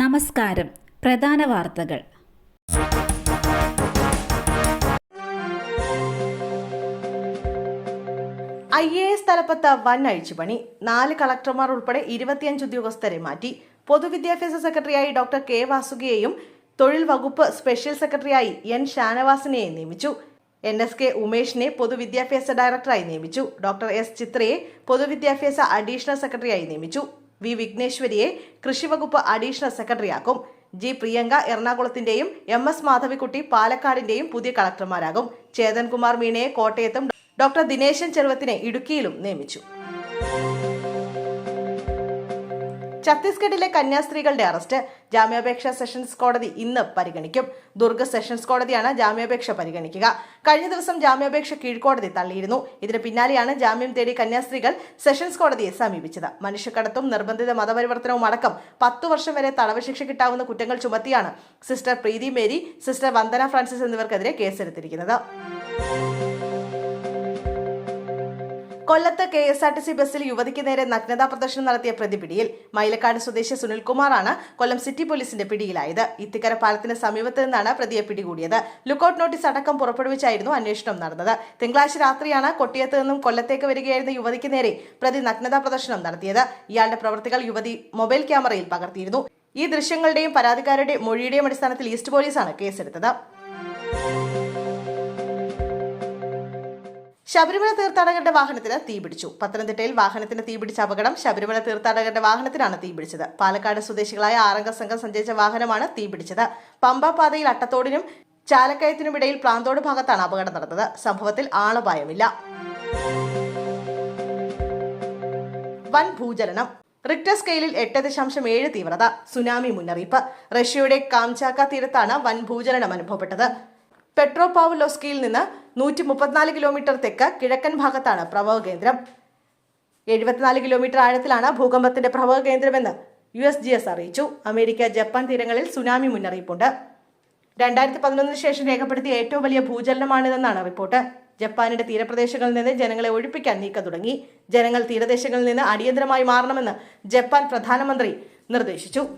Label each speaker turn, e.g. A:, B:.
A: നമസ്കാരം. പ്രധാന വാർത്തകൾ.
B: ഐ എ എസ് തലപ്പത്ത് വൻ അഴിച്ചുപണി. നാല് കളക്ടർമാർ ഉൾപ്പെടെ ഇരുപത്തിയഞ്ച് ഉദ്യോഗസ്ഥരെ മാറ്റി. പൊതുവിദ്യാഭ്യാസ സെക്രട്ടറിയായി ഡോക്ടർ കെ വാസുകിയെയും തൊഴിൽ വകുപ്പ് സ്പെഷ്യൽ സെക്രട്ടറിയായി എൻ ഷാനവാസിനെയും നിയമിച്ചു. എൻ എസ് കെ ഉമേഷിനെ പൊതുവിദ്യാഭ്യാസ ഡയറക്ടറായി നിയമിച്ചു. ഡോക്ടർ എസ് ചിത്രയെ പൊതുവിദ്യാഭ്യാസ അഡീഷണൽ സെക്രട്ടറിയായി നിയമിച്ചു. വി വിഘ്നേശ്വരിയെ കൃഷിവകുപ്പ് അഡീഷണൽ സെക്രട്ടറിയാക്കും. ജി പ്രിയങ്ക എറണാകുളത്തിന്റെയും എം എസ് മാധവിക്കുട്ടി പാലക്കാടിന്റെയും പുതിയ കളക്ടർമാരാകും. ചേതൻകുമാർ മീണയെ കോട്ടയത്തും ഡോക്ടർ ദിനേശൻ ചെറുവത്തിനെ ഇടുക്കിയിലും നിയമിച്ചു. ഛത്തീസ്ഗഡിലെ കന്യാസ്ത്രീകളുടെ അറസ്റ്റ് ജാമ്യാപേക്ഷ സെഷൻസ് കോടതി ഇന്ന് പരിഗണിക്കും. ദുർഗ് സെഷൻസ് കോടതിയാണ് ജാമ്യാപേക്ഷ പരിഗണിക്കുക. കഴിഞ്ഞ ദിവസം ജാമ്യാപേക്ഷ കീഴ്ക്കോടതി തള്ളിയിരുന്നു. ഇതിന് പിന്നാലെയാണ് ജാമ്യം തേടി കന്യാസ്ത്രീകൾ സെഷൻസ് കോടതിയെ സമീപിച്ചത്. മനുഷ്യക്കടത്തും നിർബന്ധിത മതപരിവർത്തനവും അടക്കം പത്തു വർഷം വരെ തടവ് ശിക്ഷ കിട്ടാവുന്ന കുറ്റങ്ങൾ ചുമത്തിയാണ് sister Preethi Mary sister Vandana Francis എന്നിവർക്കെതിരെ കേസെടുത്തിരിക്കുന്നത്. കൊല്ലത്ത് K S R T C ബസ്സിൽ യുവതിക്ക് നേരെ നഗ്നതാ പ്രദർശനം നടത്തിയ പ്രതി പിടിയിൽ മൈലക്കാട് സ്വദേശി സുനിൽകുമാറാണ് കൊല്ലം സിറ്റി പോലീസിന്റെ പിടിയിലായത്. ഇത്തിക്കര പാലത്തിന് സമീപത്ത് നിന്നാണ് പ്രതിയെ പിടികൂടിയത്. ലുക്കൌട്ട് നോട്ടീസ് അടക്കം പുറപ്പെടുവിച്ചായിരുന്നു അന്വേഷണം നടന്നത്. തിങ്കളാഴ്ച രാത്രിയാണ് കൊട്ടിയത്ത് നിന്നും കൊല്ലത്തേക്ക് വരികയായിരുന്ന യുവതിക്ക് നേരെ പ്രതി നഗ്നതാ പ്രദർശനം നടത്തിയത്. ഇയാളുടെ പ്രവർത്തികൾ യുവതി മൊബൈൽ ക്യാമറയിൽ പകർത്തിയിരുന്നു. ഈ ദൃശ്യങ്ങളുടെയും പരാതിക്കാരുടെ മൊഴിയുടെയും അടിസ്ഥാനത്തിൽ ഈസ്റ്റ് പോലീസാണ് കേസെടുത്തത്. ശബരിമല തീർത്ഥാടകരുടെ വാഹനത്തിന് തീപിടിച്ചു പത്തനംതിട്ടയിൽ വാഹനത്തിന് തീപിടിച്ച അപകടം ശബരിമല തീർത്ഥാടകരുടെ വാഹനത്തിനാണ് തീപിടിച്ചത് പാലക്കാട് സ്വദേശികളായ ആറംഗ സംഘം സഞ്ചരിച്ച വാഹനമാണ് തീപിടിച്ചത് പമ്പ പാതയിൽ അട്ടത്തോടിനും ചാലക്കയത്തിനുമിടയിൽ പ്ലാന്തോട് ഭാഗത്താണ് അപകടം നടന്നത്. സംഭവത്തിൽ ആളപായമില്ല. വൻ ഭൂചലനം. റിക്ടർ സ്കെയിലിൽ എട്ട് ദശാംശം ഏഴ് തീവ്രത. സുനാമി മുന്നറിയിപ്പ്. റഷ്യയുടെ കാംചാക്ക തീരത്താണ് വൻ ഭൂചലനം അനുഭവപ്പെട്ടത്. പെട്രോപാവുലോസ്കിയിൽ നിന്ന് നൂറ്റി മുപ്പത്തിനാല് കിലോമീറ്റർ തെക്ക് കിഴക്കൻ ഭാഗത്താണ് പ്രഭവ കേന്ദ്രം. എഴുപത്തിനാല് കിലോമീറ്റർ ആഴത്തിലാണ് ഭൂകമ്പത്തിന്റെ പ്രഭവ കേന്ദ്രമെന്ന് യു എസ് ജി എസ് അറിയിച്ചു. അമേരിക്ക ജപ്പാൻ തീരങ്ങളിൽ സുനാമി മുന്നറിയിപ്പുണ്ട്. രണ്ടായിരത്തി പതിനൊന്നിന് ശേഷം രേഖപ്പെടുത്തിയ ഏറ്റവും വലിയ ഭൂചലനമാണിതെന്നാണ് റിപ്പോർട്ട്. ജപ്പാനിന്റെ തീരപ്രദേശങ്ങളിൽ നിന്ന് ജനങ്ങളെ ഒഴിപ്പിക്കാൻ നീക്കം തുടങ്ങി. ജനങ്ങൾ തീരദേശങ്ങളിൽ നിന്ന് അടിയന്തരമായി മാറണമെന്ന് ജപ്പാൻ പ്രധാനമന്ത്രി നിർദ്ദേശിച്ചു.